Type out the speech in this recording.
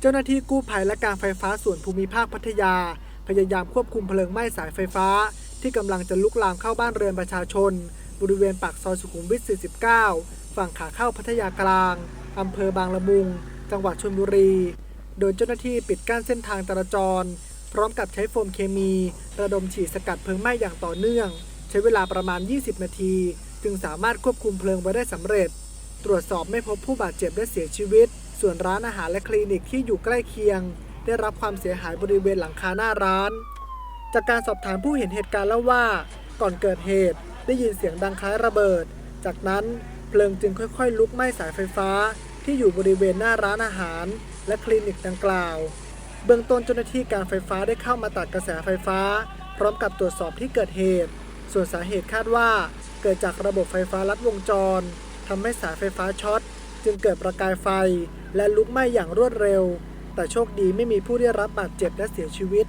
เจ้าหน้าที่กู้ภัยและการไฟฟ้าส่วนภูมิภาคพัทยา พยายามควบคุมเพลิงไหม้สายไฟฟ้า ที่กำลังจะลุกลามเข้าบ้านเรือนประชาชน บริเวณปากซอยสุขุมวิท 49 ฝั่งขาเข้าพัทยากลางอำเภอบางละมุง จังหวัดชลบุรี โดยเจ้าหน้าที่ปิดกั้นเส้นทางจราจร พร้อมกับใช้โฟมเคมี ระดมฉีดสกัดเพลิงไหม้อย่างต่อเนื่อง ใช้เวลาประมาณ 20 นาที จึงสามารถควบคุมเพลิงไว้ได้สำเร็จ ตรวจสอบไม่พบผู้บาดเจ็บและเสียชีวิต ส่วนร้านอาหารและคลินิกที่อยู่ใกล้เคียง ได้รับความเสียหายบริเวณหลังคาหน้าร้าน จากการสอบถามผู้เห็นเหตุการณ์เล่าว่า ก่อนเกิดเหตุได้ยินเสียงดังคล้ายระเบิด จากนั้นเพลิงจึงค่อยๆ ลุกไหม้สายไฟฟ้า ที่อยู่บริเวณหน้าร้านอาหาร และคลินิกดังกล่าว เบื้องต้นเจ้าหน้าที่การไฟฟ้าได้เข้ามาตัดกระแสไฟฟ้า พร้อมกับตรวจสอบที่เกิดเหตุ ส่วนสาเหตุคาดว่า เกิดจากระบบไฟฟ้าลัดวงจร ทำให้สายไฟฟ้าช็อต จึงเกิดประกายไฟ และลุกไหม้อย่างรวดเร็ว แต่โชคดีไม่มีผู้ได้รับบาดเจ็บและเสียชีวิต